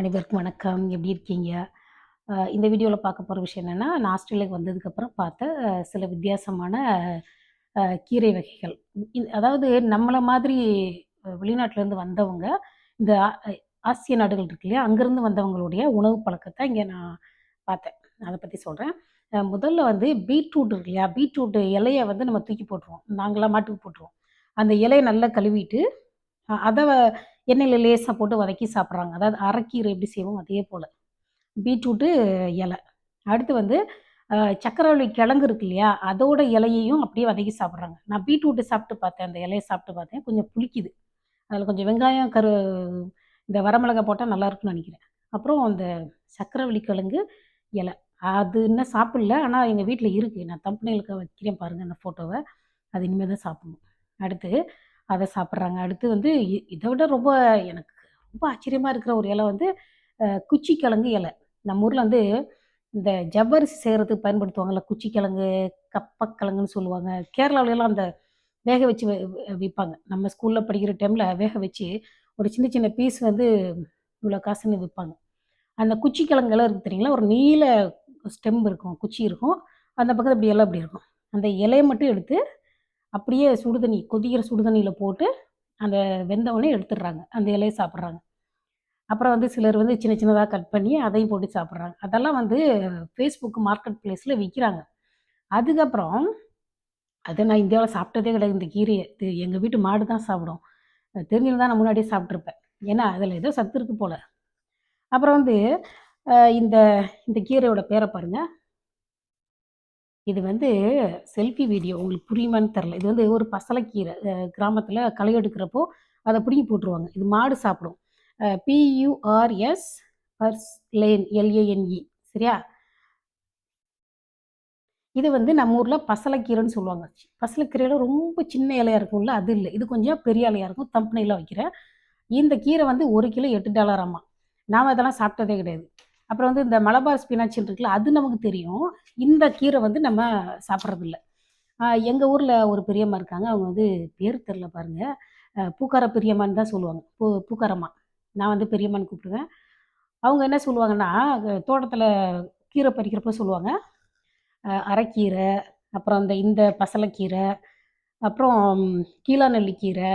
அனைவருக்கும் வணக்கம். எப்படி இருக்கீங்க? இந்த வீடியோவில் பார்க்க போகிற விஷயம் என்னென்னா நான் ஆஸ்திரேலியாவுக்கு வந்ததுக்கப்புறம் பார்த்த சில வித்தியாசமான கீரை வகைகள். அதாவது நம்மளை மாதிரி வெளிநாட்டிலேருந்து வந்தவங்க இந்த ஆசிய நாடுகள் இருக்கு இல்லையா அங்கேருந்து வந்தவங்களுடைய உணவு பழக்கத்தை இங்கே நான் பார்த்தேன். அதை பற்றி சொல்கிறேன் முதல்ல வந்து பீட்ரூட் இருக்கு இல்லையா பீட்ரூட் இலையை வந்து நம்ம தூக்கி போட்டுருவோம். நாங்களாம் மாட்டுக்கு போட்டுருவோம். அந்த இலையை நல்லா கழுவிட்டு அதை எண்ணெயில் லேசாக போட்டு வதக்கி சாப்பிட்றாங்க. அதாவது அரைக்கீரை எப்படி செய்வோம் அதே போல். பீட்ரூட்டு இலை. அடுத்து வந்து சக்கரவள்ளி கிழங்கு இருக்கு இல்லையா? அதோட இலையையும் அப்படியே வதக்கி சாப்பிட்றாங்க. நான் பீட்ரூட்டு சாப்பிட்டு பார்த்தேன். அந்த இலையை சாப்பிட்டு பார்த்தேன். கொஞ்சம் புளிக்குது. அதில் கொஞ்சம் வெங்காயம் கரு இந்த வரமிளகா போட்டால் நல்லாயிருக்குன்னு நினைக்கிறேன். அப்புறம் அந்த சக்கரவள்ளி கிழங்கு இலை. அது இன்னும் சாப்பிடல. ஆனால் எங்கள் வீட்டில் இருக்குது நான் தம்பனைகளுக்கு வைக்கிறேன் பாருங்கள் அந்த ஃபோட்டோவை அது இனிமேல் தான் சாப்பிடணும். அடுத்து அதை சாப்பிட்றாங்க. அடுத்து வந்து இதை விட ரொம்ப எனக்கு ரொம்ப ஆச்சரியமாக இருக்கிற ஒரு இலை வந்து குச்சி கிழங்கு இலை. நம்ம ஊரில் வந்து இந்த ஜவ்வரிசி செய்கிறதுக்கு பயன்படுத்துவாங்கள்ல குச்சி கிழங்கு கப்பக்கிழங்குன்னு சொல்லுவாங்க. கேரளாவிலலாம் அந்த வேக வச்சு விற்பாங்க நம்ம ஸ்கூலில் படிக்கிற டைமில் வேக வச்சு ஒரு சின்ன சின்ன பீஸ் வந்து இவ்வளோ காசுன்னு விற்பாங்க அந்த குச்சி கிழங்குலாம் இருக்குது தெரியுங்களா? ஒரு நீல ஸ்டெம் இருக்கும் குச்சி இருக்கும். அந்த பக்கத்தில் இப்படி இலை அப்படி இருக்கும். அந்த இலையை மட்டும் எடுத்து அப்படியே சுடுதண்ணி கொதிக்கிற சுடுதண்ணியில் போட்டு அந்த வெந்தவொடனே எடுத்துடுறாங்க. அந்த இலையை சாப்பிட்றாங்க. அப்புறம் வந்து சிலர் வந்து சின்ன சின்னதாக கட் பண்ணி அதையும் போட்டு சாப்பிட்றாங்க. அதெல்லாம் வந்து ஃபேஸ்புக் மார்க்கெட் பிளேஸில் விற்கிறாங்க அதுக்கப்புறம் அதை நான் இந்தியாவில் சாப்பிட்டதே கிடையாது. இந்த கீரையை இது எங்கள் வீட்டு மாடு தான் சாப்பிடும். தெரிஞ்சிருந்தால் நான் முன்னாடியே சாப்பிட்ருப்பேன் ஏன்னா அதில் ஏதோ சத்து இருக்கு போல். அப்புறம் வந்து இந்த இந்த கீரையோட பேரை பாருங்கள் இது வந்து செல்ஃபி வீடியோ உங்களுக்கு புரியுமான்னு தெரில இது வந்து ஒரு பசலைக்கீரை கிராமத்தில் களை எடுக்கிறப்போ அதை பிடுங்கி போட்டுருவாங்க. இது மாடு சாப்பிடும். பியூஆர்எஸ் பர்ஸ் லேன் எல்ஏஎன்இ சரியா? இது வந்து நம்ம ஊரில் பசலைக்கீரைன்னு சொல்லுவாங்க. பசலைக்கீரையில ரொம்ப சின்ன இலையா இருக்கும்ல அது இல்லை. இது கொஞ்சம் பெரிய இலையா இருக்கும். தம்பனையில் வைக்கிறேன். இந்த கீரை வந்து ஒரு கிலோ எட்டு டாலர் ஆமாம் நாம் அதெல்லாம் சாப்பிட்டதே கிடையாது. அப்புறம் வந்து இந்த மலபார் ஸ்பினாச் இருக்குல்ல அது நமக்கு தெரியும். இந்த கீரை வந்து நம்ம சாப்பிட்றதில்ல. எங்கள் ஊரில் ஒரு பெரியம்மா இருக்காங்க. அவங்க வந்து பேர் தெரில பாருங்க. பூக்கார பெரியம்மான்னு தான் சொல்லுவாங்க. பூ பூக்காரம்மா. நான் வந்து பெரியம்மான்னு கூப்பிடுவேன். அவங்க என்ன சொல்லுவாங்கன்னா தோட்டத்தில் கீரை பறிக்கிறப்ப சொல்லுவாங்க. அரைக்கீரை அப்புறம் இந்த இந்த பசலைக்கீரை அப்புறம் கீழா நெல்லிக்கீரை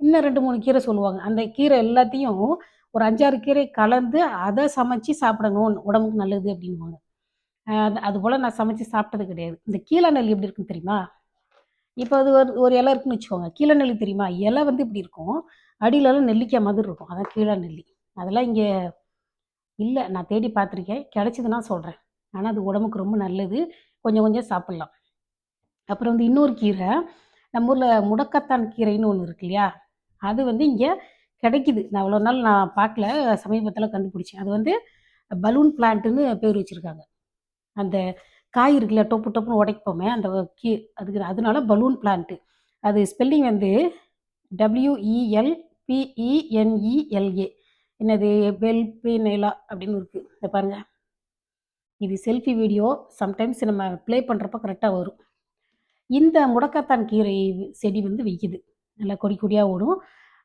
இன்னும் ரெண்டு மூணு கீரை சொல்லுவாங்க. அந்த கீரை எல்லாத்தையும் ஒரு அஞ்சாறு கீரை கலந்து அதை சமைச்சு சாப்பிடணும். உடம்புக்கு நல்லது அப்படின்வாங்க அது அது போல் நான் சமைச்சு சாப்பிட்டது கிடையாது. இந்த கீழா நெல்லி எப்படி இருக்குன்னு தெரியுமா? இப்போ அது ஒரு ஒரு இலை இருக்குன்னு வச்சுக்கோங்க. கீழா நெல்லி தெரியுமா? இலை வந்து இப்படி இருக்கும். அடியிலலாம் நெல்லிக்காய் மாதிரி இருக்கும். அதான் கீழா நெல்லி. அதெல்லாம் இங்கே இல்லை. நான் தேடி பார்த்துருக்கேன். கிடைச்சதுன்னா சொல்கிறேன் ஆனால் அது உடம்புக்கு ரொம்ப நல்லது. கொஞ்சம் கொஞ்சம் சாப்பிட்லாம். அப்புறம் வந்து இன்னொரு கீரை. நம்ம ஊரில் முடக்கத்தான் கீரைன்னு ஒன்று இருக்கு இல்லையா? அது வந்து இங்கே கிடைக்குது. நான் அவ்வளோ நாள் நான் பார்க்கல. சமீபத்தில் கண்டுபிடிச்சேன். அது வந்து பலூன் பிளான்ட்டுன்னு பேர் வச்சுருக்காங்க. அந்த காய் இருக்குல்ல டொப்பு டொப்புன்னு உடைப்போமே அந்த கீ அதுக்கு அதனால பலூன் பிளான்ட்டு அது ஸ்பெல்லிங் வந்து டபிள்யூஇஎல் பிஇஎன்இஎல்ஏ என்னது? பெல்பினேலா அப்படின்னு இருக்குது இதை பாருங்கள் இது செல்ஃபி வீடியோ. சம்டைம்ஸ் நம்ம ப்ளே பண்ணுறப்ப கரெக்டாக வரும். இந்த முடக்கத்தான் கீரை செடி வந்து விற்கிது நல்லா கொடி கொடியாக ஓடும்.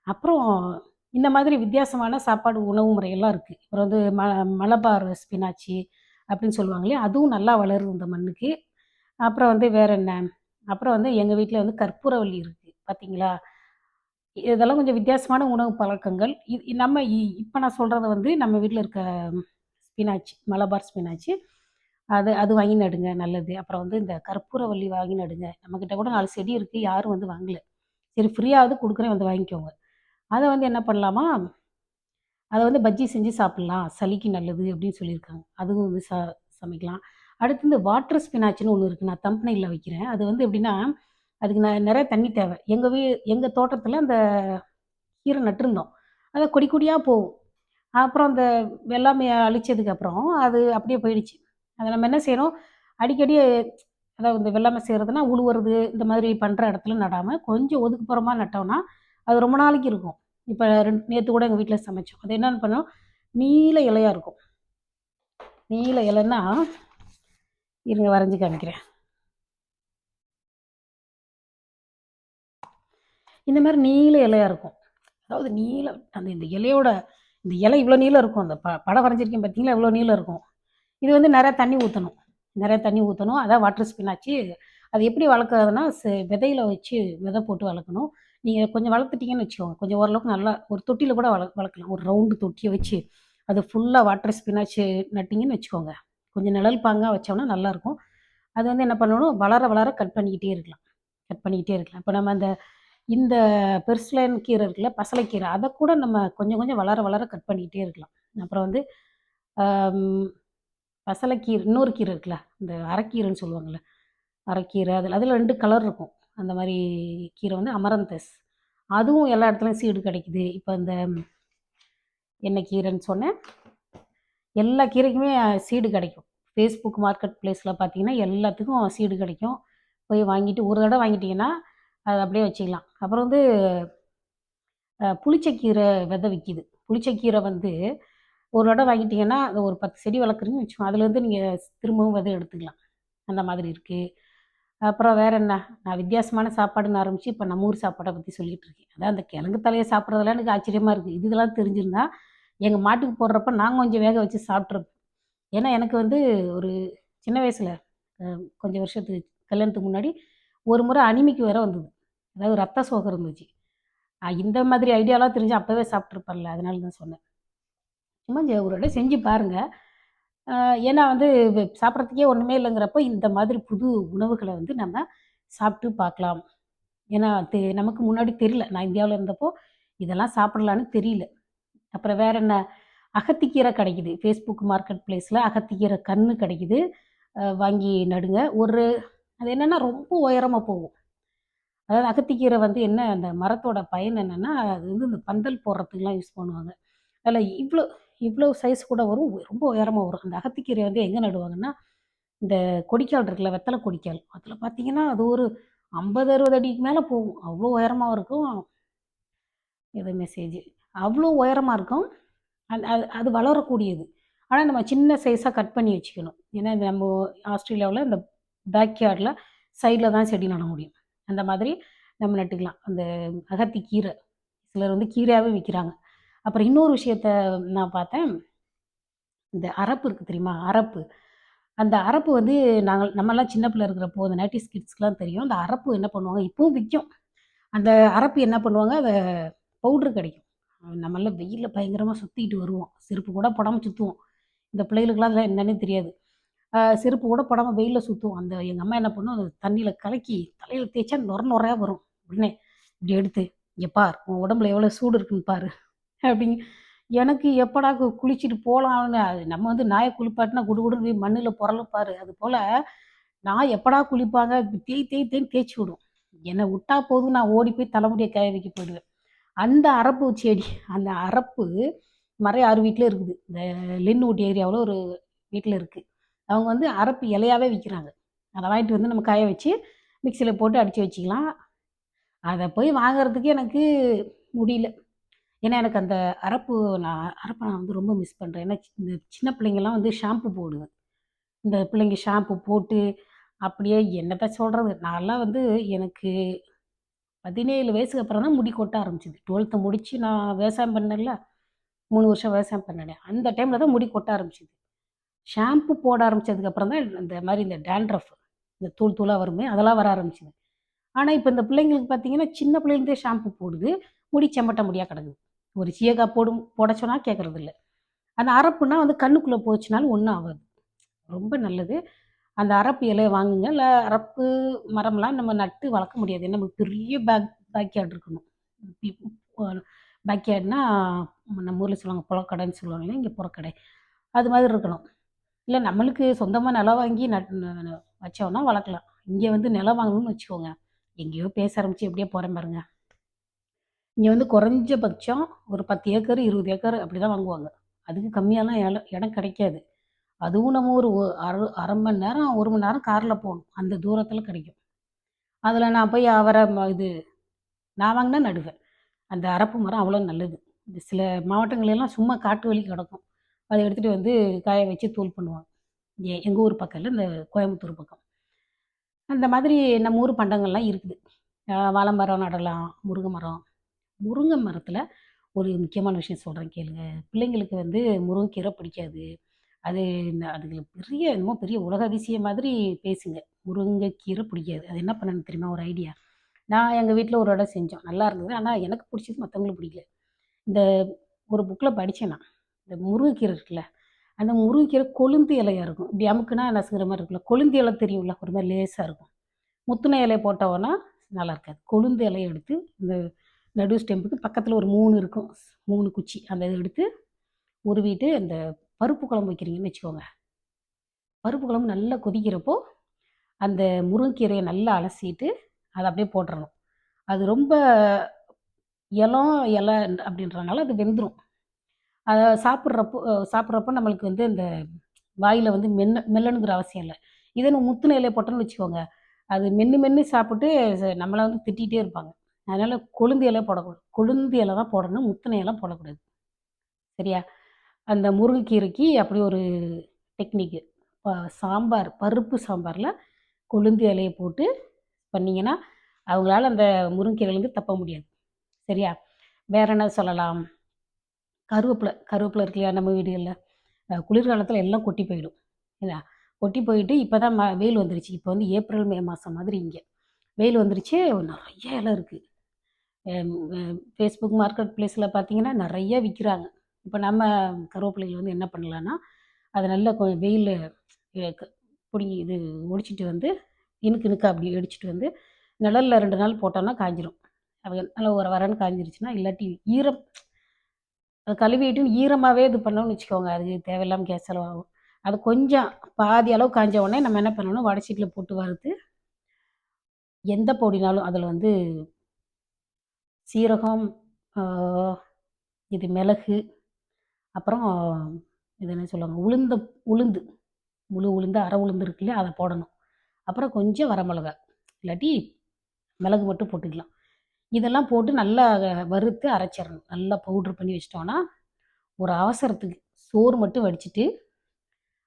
அப்புறம் இந்த மாதிரி வித்தியாசமான சாப்பாடு உணவு முறையெல்லாம் இருக்குது அப்புறம் வந்து ம மலபார் ஸ்பினாச்சி அப்படின்னு சொல்லுவாங்களே அதுவும் நல்லா வளரும் இந்த மண்ணுக்கு. அப்புறம் வந்து வேற என்ன? அப்புறம் வந்து எங்கள் வீட்டில் வந்து கற்பூரவள்ளி இருக்குது பார்த்தீங்களா இதெல்லாம் கொஞ்சம் வித்தியாசமான உணவு பழக்கங்கள். இது நம்ம இப்போ நான் சொல்கிறது வந்து நம்ம வீட்டில் இருக்க ஸ்பினாச் மலபார் ஸ்பினாச்சு. அது அது வாங்கி நடுங்க நல்லது. அப்புறம் வந்து இந்த கற்பூரவள்ளி வாங்கி நடுங்க. நம்மக்கிட்ட கூட நாலு செடி இருக்குது யாரும் வந்து வாங்கலை. சரி ஃப்ரீயாவது கொடுக்குறேன் வந்து வாங்கிக்கோங்க. அதை வந்து என்ன பண்ணலாமா? அதை வந்து பஜ்ஜி செஞ்சு சாப்பிட்லாம். சளிக்கு நல்லது அப்படின்னு சொல்லியிருக்காங்க. அதுவும் வந்து ச சமைக்கலாம். அடுத்து இந்த வாட்டர் ஸ்பினாச்சின்னு ஒன்று இருக்குது நான் தம்பனையில் வைக்கிறேன். அது வந்து எப்படின்னா அதுக்கு நான் நிறைய தண்ணி தேவை. எங்கள் வீ எங்கள் தோட்டத்தில் அந்த கீரை நட்டிருந்தோம். அதை கொடி கொடியாக போகும். அப்புறம் அந்த வெள்ளாமையை அழிச்சதுக்கப்புறம் அது அப்படியே போயிடுச்சு. அதை நம்ம என்ன செய்யணும் அடிக்கடி அதாவது இந்த வெள்ளாமை செய்கிறதுனா உழுவுறது இந்த மாதிரி பண்ணுற இடத்துல நடாமல் கொஞ்சம் ஒதுக்குப்புறமாக நட்டோம்னா அது ரொம்ப நாளைக்கு இருக்கும். இப்போ ரெண்டு நேற்று கூட எங்கள் வீட்டில் சமைச்சோம். அது என்னென்னு பண்ணோம் நீல இலையாக இருக்கும். நீல இலைன்னா இருங்க வரைஞ்சி காமிக்கிறேன். இந்த மாதிரி நீல இலையாக இருக்கும். அதாவது நீல அந்த இந்த இலையோட இந்த இலை இவ்வளோ நீளம் இருக்கும். அந்த ப படம் வரைஞ்சிருக்கேன் பார்த்தீங்களா இவ்வளோ நீளம் இருக்கும். இது வந்து நிறையா தண்ணி ஊற்றணும் நிறையா தண்ணி ஊற்றணும் அதான் வாட்டர் ஸ்பின்னாச்சு அது எப்படி வளர்க்குறதுனா விதையில வச்சு விதை போட்டு வளர்க்கணும். நீங்கள் கொஞ்சம் வளர்த்துட்டீங்கன்னு வச்சுக்கோங்க. கொஞ்சம் ஓரளவுக்கு நல்லா ஒரு தொட்டியில் கூட வள வளர்க்கலாம். ஒரு ரவுண்டு தொட்டியை வச்சு அது ஃபுல்லாக வாட்டர் ஸ்பினாச்சு நட்டிங்கன்னு வச்சுக்கோங்க. கொஞ்சம் நிழல் பாங்காக வச்சோம்னா நல்லாயிருக்கும். அது வந்து என்ன பண்ணணும்? வளர வளர கட் பண்ணிக்கிட்டே இருக்கலாம். கட் பண்ணிக்கிட்டே இருக்கலாம். இப்போ நம்ம அந்த இந்த பெருசுலன் கீரை இருக்குல்ல பசலைக்கீரை அதை கூட நம்ம கொஞ்சம் கொஞ்சம் வளர வளர கட் பண்ணிக்கிட்டே இருக்கலாம். அப்புறம் வந்து பசலைக்கீரை இன்னொரு கீரை இருக்குல்ல இந்த அரைக்கீரைன்னு சொல்லுவாங்கள்ல அரைக்கீரை அதில் அதில் ரெண்டு கலர் இருக்கும். அந்த மாதிரி கீரை வந்து அமரந்தஸ். அதுவும் எல்லா இடத்துலையும் சீடு கிடைக்குது. இப்போ இந்த என்ன கீரைன்னு சொன்னேன். எல்லா கீரைக்குமே சீடு கிடைக்கும். ஃபேஸ்புக் மார்க்கெட் பிளேஸில் பார்த்தீங்கன்னா எல்லாத்துக்கும் சீடு கிடைக்கும். போய் வாங்கிட்டு ஒரு தடவை வாங்கிட்டிங்கன்னா அதை அப்படியே வச்சுக்கலாம். அப்புறம் வந்து புளிச்சக்கீரை விதை விற்கிது புளிச்சக்கீரை வந்து ஒரு தடவை வாங்கிட்டிங்கன்னா அது ஒரு பத்து செடி வளர்க்குறீங்கன்னு வச்சுக்கோங்க. அதுலேருந்து நீங்கள் திரும்பவும் விதை எடுத்துக்கலாம். அந்த மாதிரி இருக்குது அப்புறம் வேற என்ன? நான் வித்தியாசமான சாப்பாடுன்னு ஆரம்பித்து இப்போ நம்ம ஊர் சாப்பாடை பற்றி சொல்லிட்டு இருக்கேன். அதான் அந்த கிழங்கு தலையை சாப்பிட்றதெல்லாம் எனக்கு ஆச்சரியமாக இருக்குது இதெல்லாம் தெரிஞ்சிருந்தா எங்கள் மாட்டுக்கு போடுறப்ப நான் கொஞ்சம் வேக வச்சு சாப்பிட்ருப்பேன் ஏன்னா எனக்கு வந்து ஒரு சின்ன வயசில் கொஞ்சம் வருஷத்துக்கு கல்யாணத்துக்கு முன்னாடி ஒரு முறை அனிமிக்கு வேற வந்தது. அதாவது ரத்த சோகம் இருந்துச்சு. இந்த மாதிரி ஐடியாலாம் தெரிஞ்சு அப்போவே சாப்பிட்ருப்பேன்ல அதனால தான் சொன்னேன். சும்மா ஒரு இடம் செஞ்சு பாருங்கள் ஏன்னா வந்து வெ- சாப்பிட்றதுக்கே ஒன்றுமே இல்லைங்கிறப்போ இந்த மாதிரி புது உணவுகளை வந்து நம்ம சாப்பிட்டு பார்க்கலாம். ஏன்னா தெ நமக்கு முன்னாடி தெரியல. நான் இந்தியாவில் இருந்தப்போ இதெல்லாம் சாப்பிடலான்னு தெரியல. அப்புறம் வேற என்ன? அகத்திக்கீரை கிடைக்குது. ஃபேஸ்புக் மார்க்கெட் பிளேஸில் அகத்திக்கீரை கன்று கிடைக்குது. வாங்கி நடுங்க. ஒரு அது என்னென்னா ரொம்ப உயரமாக போகும். அதாவது அகத்திக்கீரை வந்து என்ன அந்த மரத்தோட பயன் என்னென்னா அது வந்து இந்த பந்தல் போடுறதுக்குலாம் யூஸ் பண்ணுவாங்க. அதில் இவ்வளோ இவ்வளோ சைஸ் கூட வரும். ரொம்ப உயரமாக வரும். அந்த அகத்திக்கீரை வந்து எங்கே நடுவாங்கன்னா இந்த கொடிக்கால் இருக்குல்ல வெத்தலை கொடிக்கால். அதில் பார்த்தீங்கன்னா அது ஒரு ஐம்பது அறுபது அடிக்கு மேலே போகும். அவ்வளோ உயரமாக இருக்கும். இது மெசேஜ் அவ்வளோ உயரமாக இருக்கும். அது அது அது வளரக்கூடியது. ஆனால் நம்ம சின்ன சைஸாக கட் பண்ணி வச்சுக்கணும். ஏன்னா இது நம்ம ஆஸ்திரேலியாவில் இந்த பேக்யார்டில் சைடில் தான் செடி நட முடியும். அந்த மாதிரி நம்ம நட்டுக்கலாம். அந்த அகத்தி கீரை சிலர் வந்து கீரையாகவே விற்கிறாங்க அப்புறம் இன்னொரு விஷயத்த நான் பார்த்தேன். இந்த அரப்பு இருக்குது தெரியுமா? அரப்பு. அந்த அரப்பு வந்து நாங்கள் நம்மலாம் சின்ன பிள்ளை இருக்கிறப்போ அந்த நைட்டிஸ் கிட்ஸ்க்குலாம் தெரியும். அந்த அரப்பு என்ன பண்ணுவாங்க? இப்போவும் விற்கும் அந்த அரப்பு என்ன பண்ணுவாங்க? அதை பவுட்ரு கிடைக்கும். நம்மளாம் வெயிலில் பயங்கரமாக சுற்றிட்டு வருவோம். செருப்பு கூட போடாமல் சுற்றுவோம் இந்த பிள்ளைகளுக்குலாம் அதெல்லாம் என்னன்னே தெரியாது. செருப்பு கூட போடாமல் வெயிலில் சுற்றுவோம் அந்த எங்கள் அம்மா என்ன பண்ணும்? அது தண்ணியில் கலக்கி தலையில் தேய்ச்சா நொர நொறையாக வரும். உடனே இப்படி எடுத்து இங்கே பார் உன் உடம்புல எவ்வளோ சூடு இருக்குன்னு பாரு. அப்படிங்க எனக்கு எப்படா கு- குளிச்சுட்டு போகலாம்னு அது நம்ம வந்து நாயை குளிப்பாட்டினா குடு குடு போய் மண்ணில் புரளுப்பாரு அது போல் நான் எப்படா குளிப்பாங்க? தேய் தேய் தேய் தேய்ச்சி விடும். என்னை விட்டா போதும் நான் ஓடி போய் தலைமுடியை காய வைக்க போயிடுவேன். அந்த அரப்பு செடி அந்த அரப்பு மறைய ஆறு வீட்டில் இருக்குது. இந்த லின்வுட் ஏரியாவில் ஒரு வீட்டில் இருக்குது அவங்க வந்து அரப்பு இலையாவே விற்கிறாங்க அதை வாங்கிட்டு வந்து நம்ம காய வச்சு மிக்சியில் போட்டு அடித்து வச்சுக்கலாம். அதை போய் வாங்குறதுக்கு எனக்கு முடியல. ஏன்னா எனக்கு அந்த அரப்பு நான் அரப்பை நான் வந்து ரொம்ப மிஸ் பண்ணுறேன் ஏன்னா இந்த சின்ன பிள்ளைங்கள்லாம் வந்து ஷாம்பு போடுவேன். இந்த பிள்ளைங்க ஷாம்பு போட்டு அப்படியே என்னத்த சொல்கிறது நான்லாம் வந்து எனக்கு பதினேழு வயசுக்கு அப்புறம் தான் முடி கொட்ட ஆரம்பிச்சிது. டுவெல்த்து முடித்து நான் விவசாயம் பண்ணேன்ல. மூணு வருஷம் விவசாயம் பண்ணனே. அந்த டைமில் தான் முடி கொட்ட ஆரம்பிச்சிது. ஷாம்பு போட ஆரம்பித்ததுக்கப்புறம் தான் இந்த மாதிரி இந்த டேண்ட்ரஃப் இந்த தூள் தூளாக வருமே அதெல்லாம் வர ஆரம்பிச்சிது. ஆனால் இப்போ இந்த பிள்ளைங்களுக்கு பார்த்தீங்கன்னா சின்ன பிள்ளைலேருந்தே ஷாம்பு போடுது. முடி செம்பட்ட முடியாக கிடக்குது. ஒரு சீயக்காய் போடும் போட சொன்னால் கேட்குறது இல்லை அந்த அரப்புனா வந்து கண்ணுக்குள்ளே போச்சுனாலும் ஒன்றும் ஆகாது. ரொம்ப நல்லது. அந்த அரப்பு இலையை வாங்குங்க. இல்லை அரப்பு மரம்லாம் நம்ம நட்டு வளர்க்க முடியாது. ஏன்னா நமக்கு பெரிய பேக் பேக்யார்டு இருக்கணும். பேக்யார்டுனா நம்ம ஊரில் சொல்லுவாங்க புறக்கடைன்னு சொல்லுவாங்க இங்கே புறக்கடை. அது மாதிரி இருக்கணும். இல்லை நம்மளுக்கு சொந்தமாக நிலம் வாங்கி நட் வச்சோன்னா வளர்க்கலாம். இங்கே வந்து நிலம் வாங்கணும்னு வச்சுக்கோங்க. எங்கேயோ பேச ஆரம்பிச்சு எப்படியோ போகிறேன் பாருங்க. இங்கே வந்து குறைஞ்சபட்சம் ஒரு பத்து ஏக்கர் இருபது ஏக்கர் அப்படி தான் வாங்குவாங்க. அதுக்கு கம்மியாலாம் இடம் இடம் கிடைக்காது. அதுவும் நம்ம ஒரு அரை அரை மணி நேரம் ஒரு மணி நேரம் காரில் போகணும். அந்த தூரத்தில் கிடைக்கும். அதில் நான் போய் அவரை ம- இது நான் வாங்கினா நடுவேன். அந்த அரப்பு மரம் அவ்வளோ நல்லது. சில மாவட்டங்களெல்லாம் சும்மா காட்டு வழி கிடக்கும். அதை எடுத்துகிட்டு வந்து காய வச்சு தூள் பண்ணுவாங்க. ஏ எங்கள் ஊர் பக்கம் இல்லை இந்த கோயம்புத்தூர் பக்கம். அந்த மாதிரி நம்ம ஊர் பண்டங்கள்லாம் இருக்குது. வாழை மரம் நடலாம் முருங்கை மரம். முருங்கை மரத்தில் ஒரு முக்கியமான விஷயம் சொல்கிறேன் கேளுங்க. பிள்ளைங்களுக்கு வந்து முருங்கைக்கீரை பிடிக்காது. அது ந- அதுங்களுக்கு பெரிய என்னமோ பெரிய உலக அதிசயம் மாதிரி பேசுங்க. முருங்கைக்கீரை பிடிக்காது. அது என்ன பண்ணணும் தெரியுமா? ஒரு ஐடியா நான் எங்கள் வீட்டில் ஒரு இடம் செஞ்சோம். நல்லா இருந்தது. ஆனால் எனக்கு பிடிச்சது மற்றவங்களுக்கு பிடிக்கல. இந்த ஒரு புக்கில் படித்தேன் நான். இந்த முருங்கைக்கீரை இருக்குல்ல அந்த முருங்கைக்கீரை கொழுந்து இலையாக இருக்கும். இப்படி அமுக்குனா நசுங்கிற மாதிரி இருக்குல்ல கொழுந்து இலை தெரியும்ல? ஒரு மாதிரி லேசாக இருக்கும். முத்துன இலையை போட்டோன்னா நல்லா இருக்காது. கொழுந்து இலையை எடுத்து இந்த நடு ஸ்டெம்புக்கு பக்கத்தில் ஒரு மூணு இருக்கும். மூணு குச்சி. அந்த இதை எடுத்து உருவிட்டு அந்த பருப்பு குழம்பு வைக்கிறீங்கன்னு வச்சுக்கோங்க. பருப்பு குழம்பு நல்லா கொதிக்கிறப்போ அந்த முருங்கைக்கீரையை நல்லா அலசிட்டு அதை அப்படியே போட்டுடணும் அது ரொம்ப இலம் இலை அப்படின்றனால அது வெந்துடும் அதை சாப்பிட்றப்போ சாப்பிட்றப்போ நம்மளுக்கு வந்து இந்த வாயில் வந்து மென்ன மெல்லணுங்கிற அவசியம் இல்லை. இதே நம்ம முத்துன இலையை போட்டோன்னு வச்சுக்கோங்க. அது மென்று மென்று சாப்பிட்டு நம்மளை வந்து திட்டிகிட்டே இருப்பாங்க. அதனால் கொழுந்தியெல்லாம் போடக்கூடாது. கொழுந்து இலை தான் போடணும். முத்துன போடக்கூடாது. சரியா? அந்த முருங்கைக்கீரைக்கு அப்படி ஒரு டெக்னிக்கு சாம்பார் பருப்பு சாம்பாரில் கொழுந்து இலையை போட்டு பண்ணிங்கன்னா அவங்களால அந்த முருங்கைக்கீரையிலேருந்து தப்ப முடியாது. சரியா? வேற என்ன சொல்லலாம்? கருவேப்பிலை கருவேப்பிலை இருக்கு இல்லையா நம்ம வீடுகளில்? குளிர்காலத்தில் எல்லாம் கொட்டி போயிடும். என்ன கொட்டி போயிட்டு இப்போ தான் ம வெயில் வந்துருச்சு. இப்போ வந்து ஏப்ரல் மே மாதம் மாதிரி இங்கே. வெயில் வந்துருச்சு. நிறைய இலை இருக்குது ஃபேஸ்புக் மார்க்கெட் பிளேஸில் பார்த்தீங்கன்னா நிறைய விற்கிறாங்க இப்போ நம்ம கருவேப்பிலைகள் வந்து என்ன பண்ணலான்னா அதை நல்லா கொஞ்சம் வெயிலில் பிடிங்கி இது ஒடிச்சிட்டு வந்து இனுக்கு இனுக்கு அப்படி அடிச்சிட்டு வந்து நிழலில் ரெண்டு நாள் போட்டோன்னா காஞ்சிரும். அது நல்லா ஒரு வரன்னு காஞ்சிருச்சுன்னா இல்லாட்டி ஈரம் அது கழுவிட்டு ஈரமாகவே இது பண்ணோம்னு வச்சுக்கோங்க. அது தேவையில்லாமல் கேஸ் செலவாகும். அது கொஞ்சம் பாதி அளவு காஞ்ச உடனே நம்ம என்ன பண்ணணும் வடச்சீட்டில் போட்டு வறுத்து எந்த பொடினாலும் அதில் வந்து சீரகம் இது மிளகு அப்புறம் இது என்ன சொல்லுவாங்க உளுந்த உளுந்து. முழு உளுந்து அரை உளுந்து இருக்கு இல்லையா அதை போடணும். அப்புறம் கொஞ்சம் வரமிளகா. இல்லாட்டி மிளகு மட்டும் போட்டுக்கலாம். இதெல்லாம் போட்டு நல்லா வறுத்து அரைச்சிடணும். நல்லா பவுட்ரு பண்ணி வச்சிட்டோன்னா ஒரு அவசரத்துக்கு சோறு மட்டும் வடிச்சிட்டு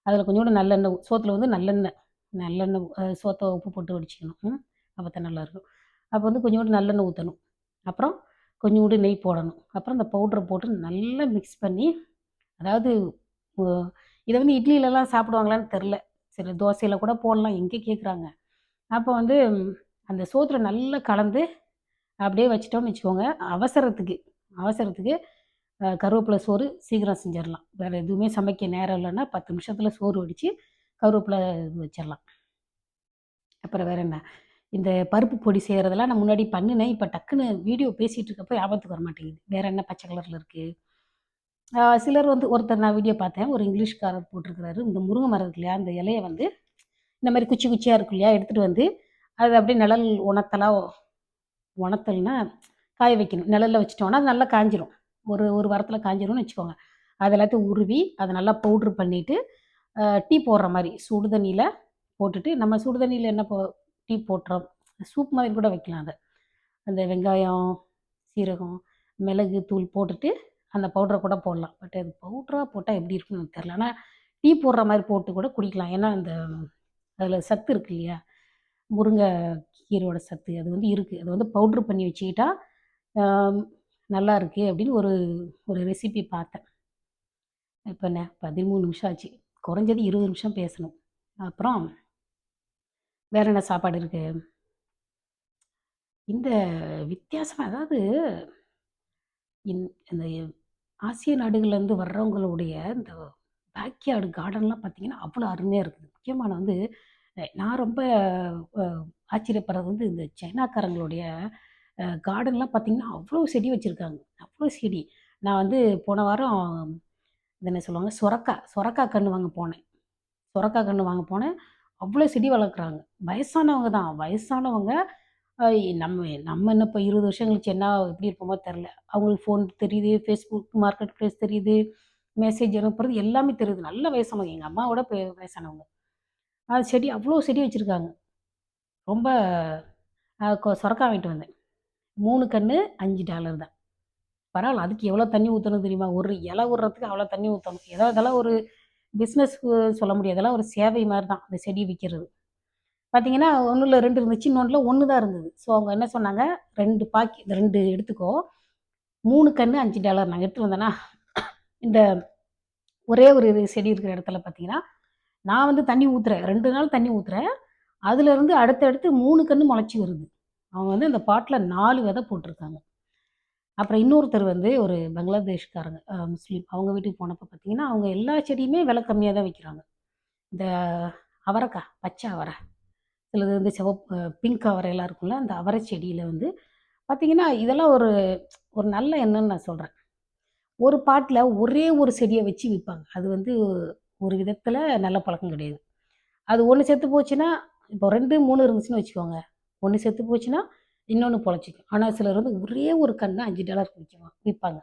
அதில் கொஞ்சோண்டு நல்லெண்ணெய் சோத்தில் வந்து நல்லெண்ணெய் நல்லெண்ணெய் சோத்தை உப்பு போட்டு வடிச்சிக்கணும். அப்போ தான் நல்லாயிருக்கும் அப்போ வந்து கொஞ்சோண்டு நல்லெண்ணெய் ஊற்றணும் அப்புறம் கொஞ்சோண்டு நெய் போடணும். அப்புறம் இந்த பவுட்ரை போட்டு நல்லா மிக்ஸ் பண்ணி அதாவது இதை வந்து இட்லியிலலாம் சாப்பிடுவாங்களான்னு தெரில சரி தோசையில் கூட போடலாம் எங்கே கேட்குறாங்க அப்போ வந்து அந்த சோத்துல நல்லா கலந்து அப்படியே வச்சிட்டோம்னு வச்சுக்கோங்க. அவசரத்துக்கு அவசரத்துக்கு கருவேப்பிலை சோறு சீக்கிரம் செஞ்சிடலாம். வேறு எதுவுமே சமைக்க நேரம் இல்லைன்னா பத்து நிமிஷத்தில் சோறு வடித்து கருவேப்பிலை இது வச்சிடலாம். அப்புறம் வேறு என்ன? இந்த பருப்பு பொடி செய்கிறதெல்லாம் நான் முன்னாடி பண்ணினேன். இப்போ டக்குன்னு வீடியோ பேசிகிட்டு இருக்கப்போ ஞாபகத்துக்கு வர மாட்டேங்குது. வேறு என்ன பச்சை கலரில் இருக்குது சிலர் வந்து ஒருத்தர் நான் வீடியோ பார்த்தேன். ஒரு இங்கிலீஷ்காரர் போட்டிருக்கிறாரு. இந்த முருங்கை மரம் இருக்கு இல்லையா அந்த இலையை வந்து இந்த மாதிரி குச்சி குச்சியாக இருக்கு இல்லையா எடுத்துகிட்டு வந்து அது அப்படியே நிழல் உணத்தலாக உணத்தல்னா காய வைக்கணும். நிழலில் வச்சுட்டோம்னா அது நல்லா காஞ்சிரும். ஒரு ஒரு வாரத்தில் காஞ்சிரும்னு வச்சுக்கோங்க. அது எல்லாத்தையும் உருவி அதை நல்லா பவுட்ரு பண்ணிவிட்டு டீ போடுற மாதிரி சுடு தண்ணியில் போட்டுட்டு நம்ம சுடு தண்ணியில் என்ன போ டீ போட்டுறோம். சூப் மாதிரி கூட வைக்கலாம் அதை. அந்த வெங்காயம் சீரகம் மிளகு தூள் போட்டுட்டு அந்த பவுடரை கூட போடலாம். பட் அது பவுடராக போட்டால் எப்படி இருக்குன்னு எனக்கு தெரில ஆனால் டீ போடுற மாதிரி போட்டு கூட குடிக்கலாம். ஏன்னா அந்த அதில் சத்து இருக்கு இல்லையா? முருங்கை கீரோட சத்து அது வந்து இருக்குது அது வந்து பவுட்ரு பண்ணி வச்சுக்கிட்டா நல்லா இருக்கு அப்படின்னு ஒரு ஒரு ரெசிபி பார்த்தேன். இப்போ என்ன? பதிமூணு நிமிஷம் ஆச்சு. குறைஞ்சது இருபது நிமிஷம் பேசணும். அப்புறம் வேற என்ன சாப்பாடு இருக்கு? இந்த வித்தியாசமாக அதாவது இந்த ஆசிய நாடுகள்லேருந்து வர்றவங்களுடைய இந்த பேக்யார்டு கார்டன்லாம் பார்த்தீங்கன்னா அவ்வளோ அருமையாக இருக்குது. முக்கியமான வந்து நான் ரொம்ப ஆச்சரியப்படுறது வந்து இந்த சைனாக்காரங்களுடைய கார்டன்லாம் பார்த்தீங்கன்னா அவ்வளோ செடி வச்சுருக்காங்க. அவ்வளோ செடி. நான் வந்து போன வாரம் இது என்ன சொல்லுவாங்க? சொரக்கா சொரக்கா கன்று வாங்க போனேன். சொரக்கா கன்று வாங்க போனேன். அவ்வளோ செடி வளர்க்குறாங்க. வயசானவங்க தான். வயசானவங்க நம்ம நம்ம என்ன இப்போ இருபது வருஷம் கழிச்சு என்ன எப்படி இருப்போமோ தெரில அவங்களுக்கு ஃபோன் தெரியுது ஃபேஸ்புக் மார்க்கெட் ப்ளேஸ் தெரியுது மெசேஜ் அனுப்புறது எல்லாமே தெரியுது. நல்ல வயசானவங்க. எங்கள் அம்மாவோட பெ- வயசானவங்க. அது செடி அவ்வளோ செடி வச்சுருக்காங்க. ரொம்ப கொ- சொரக்கா வாங்கிட்டு வந்தேன். மூணு கன்று அஞ்சு டாலர் தான். பரவாயில்ல. அதுக்கு எவ்வளோ தண்ணி ஊற்றணும் தெரியுமா? ஒரு இலை விட்றதுக்கு அவ்வளோ தண்ணி ஊற்றணும் ஏதோ இதெல்லாம் ஒரு பிஸ்னஸ் சொல்ல முடியாதெல்லாம் ஒரு சேவை மாதிரி தான் அந்த செடி விற்கிறது பார்த்தீங்கன்னா ஒன்றில் ரெண்டு இருந்துச்சு இன்னொன்றில் ஒன்று தான் இருந்தது. ஸோ அவங்க என்ன சொன்னாங்க ரெண்டு பாக்கி ரெண்டு எடுத்துக்கோ. மூணு கன்று அஞ்சு டாலர் நாங்கள் எடுத்துகிட்டு வந்தேன்னா இந்த ஒரே ஒரு இது செடி இருக்கிற இடத்துல பார்த்தீங்கன்னா நான் வந்து தண்ணி ஊற்றுறேன் ரெண்டு நாள் தண்ணி ஊற்றுறேன் அதுலேருந்து அடுத்தடுத்து மூணு கன்று முளைச்சி வருது. அவங்க வந்து அந்த பாட்டில் நாலு விதை போட்டிருக்காங்க. அப்புறம் இன்னொருத்தர் வந்து ஒரு பங்களாதேஷ்காரங்க முஸ்லீம். அவங்க வீட்டுக்கு போனப்போ பார்த்தீங்கன்னா அவங்க எல்லா செடியுமே விலை கம்மியாக தான் விற்கிறாங்க இந்த அவரைக்காய் பச்சை அவரை. சிலது வந்து சிவப்பு பிங்க் அவரையெல்லாம் இருக்கும்ல அந்த அவரை செடியில் வந்து பார்த்தீங்கன்னா இதெல்லாம் ஒரு ஒரு நல்ல எண்ணம்னு நான் சொல்கிறேன் ஒரு பாட்டில் ஒரே ஒரு செடியை வச்சு விற்பாங்க. அது வந்து ஒரு விதத்தில் நல்ல பழக்கம் கிடையாது. அது ஒன்று செத்து போச்சுன்னா இப்போ ரெண்டு மூணு இருந்துச்சுன்னு வச்சுக்கோங்க. ஒன்று செத்து போச்சுன்னா இன்னொன்று பொழைச்சிக்கும். ஆனால் சிலர் வந்து ஒரே ஒரு கண்ணை அஞ்சு டாலருக்கு விற்குவாங்க விற்பாங்க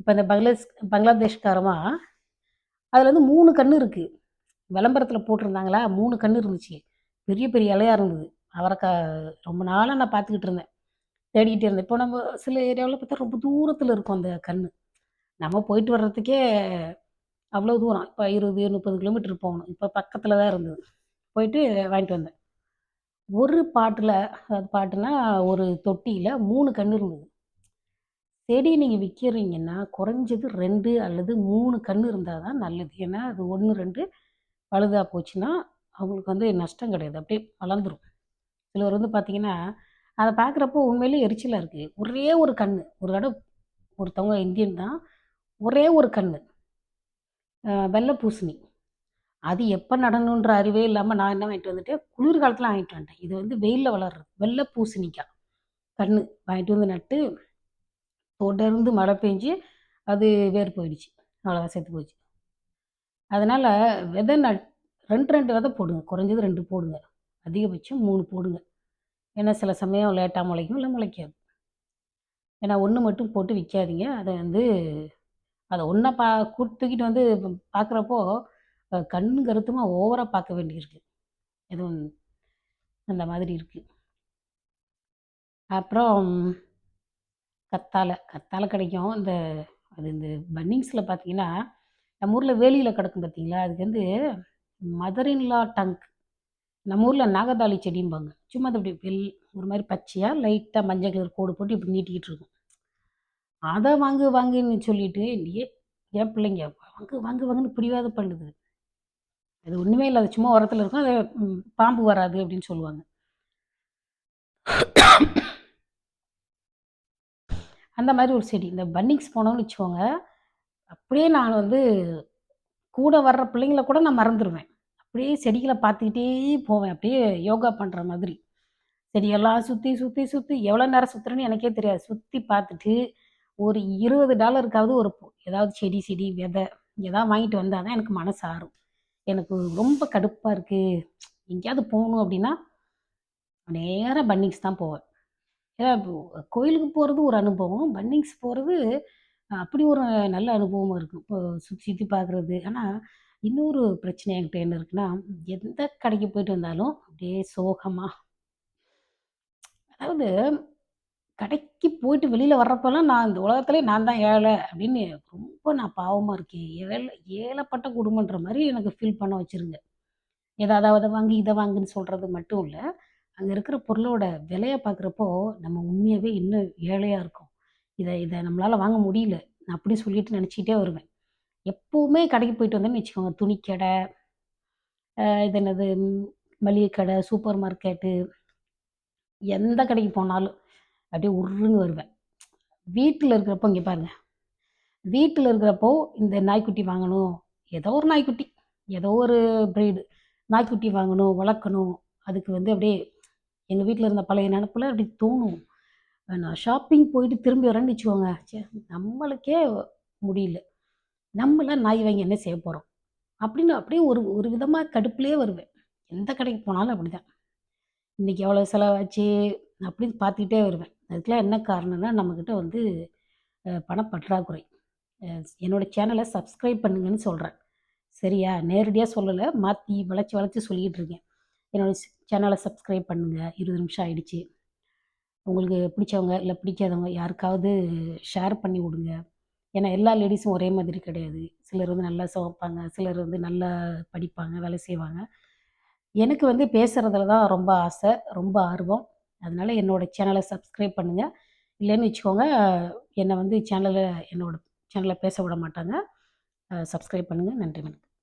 இப்போ இந்த பங்களாதேஷ் பங்களாதேஷ்காரமா அதில் வந்து மூணு கன்று இருக்குது விளம்பரத்தில் போட்டிருந்தாங்களா மூணு கன்று இருந்துச்சு. பெரிய பெரிய இலையாக இருந்தது. அவரைக்காய் ரொம்ப நாளாக நான் பார்த்துக்கிட்டு இருந்தேன். தேடிக்கிட்டே இருந்தேன். இப்போ நம்ம சில ஏரியாவில் பார்த்தா ரொம்ப தூரத்தில் இருக்கும் அந்த கன்று நம்ம போயிட்டு வர்றதுக்கே அவ்வளோ தூரம். இப்போ இருபது முப்பது கிலோமீட்டர் போகணும். இப்போ பக்கத்தில் தான் இருந்தது. போயிட்டு வாங்கிட்டு வந்தேன். ஒரு பாட்டில் அது பாட்டுனா ஒரு தொட்டியில் மூணு கன்று இருந்தது. செடி நீங்கள் விற்கிறீங்கன்னா குறைஞ்சது ரெண்டு அல்லது மூணு கன்று இருந்தால் தான் நல்லது. ஏன்னா அது ஒன்று ரெண்டு பழுதாக போச்சுன்னா அவங்களுக்கு வந்து நஷ்டம் கிடையாது. அப்படியே வளர்ந்துடும் சிலர் வந்து பார்த்தீங்கன்னா அதை பார்க்குறப்போ உண்மையிலேயே எரிச்சலாக இருக்குது ஒரே ஒரு கன்று ஒரு தடவை ஒருத்தவங்க இந்தியன் தான் ஒரே ஒரு கன்று வெள்ளை பூசணி. அது எப்போ நடணுன்ற அறிவே இல்லாமல் நான் என்ன வாங்கிட்டு வந்துட்டேன்? குளிர் காலத்தில் வாங்கிட்டு வந்துட்டேன். இது வந்து வெயிலில் வளர்றது. வெள்ளை பூசணிக்காய். கன்று வாங்கிட்டு வந்து நட்டு தொடர்ந்து மழை பெஞ்சு அது வேர் போயிடுச்சு. அவ்வளோதான் செத்து போச்சு. அதனால் விதை நட் ரெண்டு ரெண்டு விதை போடுங்க. குறைஞ்சது ரெண்டு போடுங்க. அதிகபட்சம் மூணு போடுங்க. ஏன்னா சில சமயம் லேட்டாக முளைக்கும் இல்லை முளைக்காது. ஏன்னா ஒன்று மட்டும் போட்டு விற்காதீங்க. அதை வந்து அதை ஒன்றா பா கூட்டு தூக்கிட்டு வந்து பார்க்குறப்போ கண்ணு கருத்துமாக ஓவராக பார்க்க வேண்டியிருக்கு. எதுவும் அந்த மாதிரி இருக்குது அப்புறம் கத்தாழை கத்தாழை கிடைக்கும். இந்த அது இந்த பன்னிங்ஸில் பார்த்தீங்கன்னா நம்ம ஊரில் வேலியில் கிடக்கும் பார்த்தீங்களா? அதுக்கு வந்து மதரின்லா டங்க் நம்ம ஊரில் நாகதாளி செடிம்பாங்க. சும்மா அது அப்படி வெள் ஒரு மாதிரி பச்சையாக லைட்டாக மஞ்சள் கலர் கோடு போட்டு இப்படி நீட்டிக்கிட்டு இருக்கும். அதை வாங்கு வாங்குன்னு சொல்லிட்டு ஏ என் பிள்ளைங்க வாங்கு வாங்கு வாங்குன்னு பிடிவாத பண்ணுது. அது ஒன்றுமே இல்லை அது சும்மா உரத்தில் இருக்கும் அது பாம்பு வராது அப்படின்னு சொல்லுவாங்க. அந்த மாதிரி ஒரு செடி. இந்த பன்னிங்ஸ் போனோம்னு வச்சுக்கோங்க அப்படியே நான் வந்து கூட வர்ற பிள்ளைங்கள கூட நான் மறந்துடுவேன் அப்படியே செடிகளை பார்த்துக்கிட்டே போவேன். அப்படியே யோகா பண்ணுற மாதிரி. செடியெல்லாம் சுற்றி சுற்றி சுற்றி எவ்வளோ நேரம் சுற்றுறேன்னு எனக்கே தெரியாது. சுற்றி பார்த்துட்டு ஒரு இருபது டாலருக்காவது ஒரு ஏதாவது செடி செடி விதை ஏதாவது வாங்கிட்டு வந்தால் தான் எனக்கு மனசு ஆறும். எனக்கு ரொம்ப கடுப்பாக இருக்குது எங்கேயாவது போகணும் அப்படின்னா நேராக பன்னிங்ஸ் தான் போவேன். ஏன்னா கோயிலுக்கு போகிறது ஒரு அனுபவம். பன்னிங்ஸ் போகிறது அப்படி ஒரு நல்ல அனுபவம் இருக்கும் இப்போ சுற்றி சுற்றி பார்க்குறது ஆனால் இன்னொரு பிரச்சனை என்கிட்ட என்ன இருக்குன்னா எந்த கடைக்கு போயிட்டு வந்தாலும் அப்படியே சோகமாக அதாவது கடைக்கு போயிட்டு வெளியில் வர்றப்பெல்லாம் நான் இந்த உலகத்துலேயே நான் தான் ஏழை அப்படின்னு ரொம்ப நான் பாவமாக இருக்கேன். ஏழை ஏழைப்பட்ட குடும்பன்ற மாதிரி எனக்கு ஃபீல் பண்ண வச்சுருங்க. ஏதாவது அதை வாங்கி இதை வாங்குன்னு சொல்கிறது மட்டும் இல்லை. அங்கே இருக்கிற பொருளோட விலையை பார்க்குறப்போ நம்ம உண்மையாகவே இன்னும் ஏழையாக இருக்கும். இதை இதை நம்மளால் வாங்க முடியல. நான் அப்படி சொல்லிட்டு நினச்சிக்கிட்டே வருவேன். எப்போவுமே கடைக்கு போயிட்டு வந்தேன்னு வச்சுக்கோங்க. துணிக்கடை இது என்னது மளிகை கடை சூப்பர் மார்க்கெட்டு எந்த கடைக்கு போனாலும் அப்படியே உருன்னு வருவேன். வீட்டில் இருக்கிறப்போ இங்கே பாருங்க. வீட்டில் இருக்கிறப்போ இந்த நாய்க்குட்டி வாங்கணும். ஏதோ ஒரு நாய்க்குட்டி. ஏதோ ஒரு ப்ரீடு நாய்க்குட்டி வாங்கணும் வளர்க்கணும். அதுக்கு வந்து அப்படியே எங்கள் வீட்டில் இருந்த பழைய நினப்பில் அப்படி தோணும். நான் ஷாப்பிங் போயிட்டு திரும்பி வரேன்னு வச்சுக்கோங்க. சே நம்மளுக்கே முடியல. நம்மளாம் நாய் வாங்கி என்ன செய்ய போகிறோம் அப்படின்னு அப்படியே ஒரு ஒரு விதமாக கடுப்புலேயே வருவேன். எந்த கடைக்கு போனாலும் அப்படிதான். இன்றைக்கி எவ்வளோ செலவாச்சு அப்படின்னு பார்த்துக்கிட்டே வருவேன். அதுக்கெலாம் என்ன காரணம்னா நம்மக்கிட்ட வந்து பணப்பற்றாக்குறை. என்னோடய என்னோட சேனலை சப்ஸ்கிரைப் பண்ணுங்கன்னு சொல்கிறேன் சரியா? நேரடியாக சொல்லலை மாற்றி வளைச்சி வளைச்சி சொல்லிக்கிட்டு இருக்கேன். என்னோட சேனலை சப்ஸ்கிரைப் பண்ணுங்கள் இருபது நிமிஷம் ஆயிடுச்சு. உங்களுக்கு பிடிச்சவங்க இல்லை பிடிக்காதவங்க யாருக்காவது ஷேர் பண்ணி விடுங்க. ஏன்னா எல்லா லேடிஸும் ஒரே மாதிரி கிடையாது. சிலர் வந்து நல்லா சமைப்பாங்க சிலர் வந்து நல்லா படிப்பாங்க வேலை செய்வாங்க. எனக்கு வந்து பேசுகிறதுல தான் ரொம்ப ஆசை ரொம்ப ஆர்வம். அதனால் என்னோடய சேனலை சப்ஸ்கிரைப் பண்ணுங்கள் இல்லைன்னு வச்சுக்கோங்க என்னை வந்து சேனலில் என்னோடய சேனலில் பேச விட மாட்டாங்க. சப்ஸ்கிரைப் பண்ணுங்கள் நன்றி வணக்கம்.